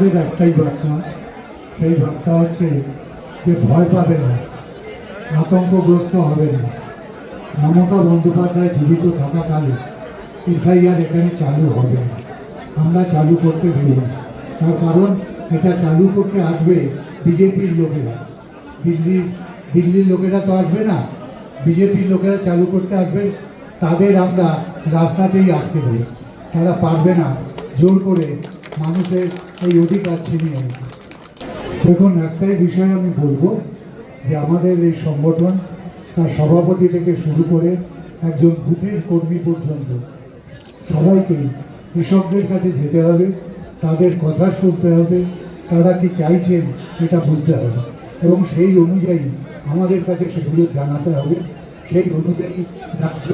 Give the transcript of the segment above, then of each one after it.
আমাদের একটাই বার্তা, সেই বার্তা হচ্ছে যে ভয় পাবেন না, আতঙ্কগ্রস্ত হবেন না। মমতা বন্দ্যোপাধ্যায় জীবিত থাকাকালে এসআইআর এখানে চালু হবে। না আমরা চালু করতে দেব না। তার কারণ, এটা চালু করতে আসবে বিজেপির লোকেরা। দিল্লি, দিল্লির লোকেরা তো আসবে না। বিজেপির লোকেরা চালু করতে আসবে, তাদের আমরা রাস্তাতেই আটকে দেবো। তারা পারবে না জোর করে মানুষের এই অধিকার ছিনিয়ে নিতে। দেখুন, একটাই বিষয় আমি বলব যে আমাদের এই সংগঠন তার সভাপতি থেকে শুরু করে একজন বুথের কর্মী পর্যন্ত সবাইকেই কৃষকদের কাছে যেতে হবে, তাদের কথা শুনতে হবে, তারা কি চাইছেন এটা বুঝতে হবে এবং সেই অনুযায়ী আমাদের কাছে সেগুলো জানাতে হবে, সেই অনুযায়ী রাজ্য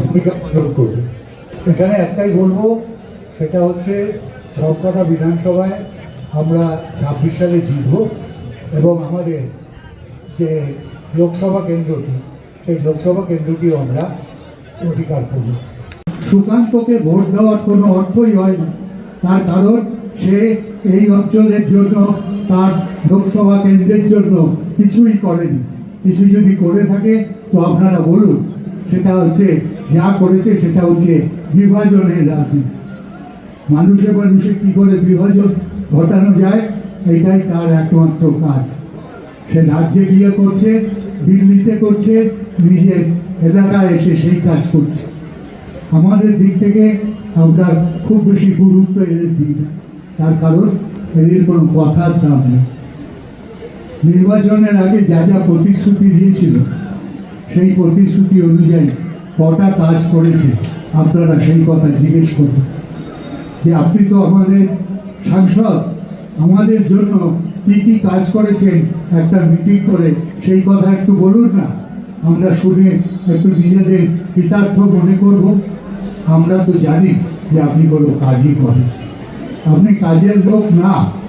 ভূমিকা পালন করবে। এখানে একটাই বলব, সেটা হচ্ছে সবকটা বিধানসভায় আমরা ছাব্বিশ সালে জিতব এবং আমাদের যে লোকসভা কেন্দ্রটি, সেই লোকসভা কেন্দ্রটিও আমরা অধিকার করব। সুকান্তকে ভোট দেওয়ার কোনো অর্থই হয় না। তার কারণ সে এই অঞ্চলের জন্য, তার লোকসভা কেন্দ্রের জন্য কিছুই করেনি। কিছু যদি করে থাকে, তো আপনারা বলুন, সেটা হচ্ছে যা করেছে সেটা হচ্ছে বিভাজনের রাজনীতি। মানুষে মানুষে কী করে বিভাজন ঘটানো যায়, এটাই তার একমাত্র কাজ। সে রাজ্যে গিয়ে করছে, দিল্লিতে করছে, নিজের এলাকায় এসে সেই কাজ করছে। আমাদের দিক থেকে আমরা খুব বেশি গুরুত্ব এদের দিই না তার কারণ এদের কোনো কথার দাম নেই। নির্বাচনের আগে যা যা প্রতিশ্রুতি দিয়েছিল, সেই প্রতিশ্রুতি অনুযায়ী কটা কাজ করেছে, আপনারা সেই কথা জিজ্ঞেস করবেন যে আপনি তো আমাদের সাংসদ আমাদের জন্য কি কি কাজ করেছেন একটা মিটিং করে সেই কথা একটু বলুন না। আমরা শুনে একটু নিজেদের কৃতার্থ মনে করব। আমরা তো জানি যে আপনি কোনো কাজই করেন। আপনি কাজের লোক না।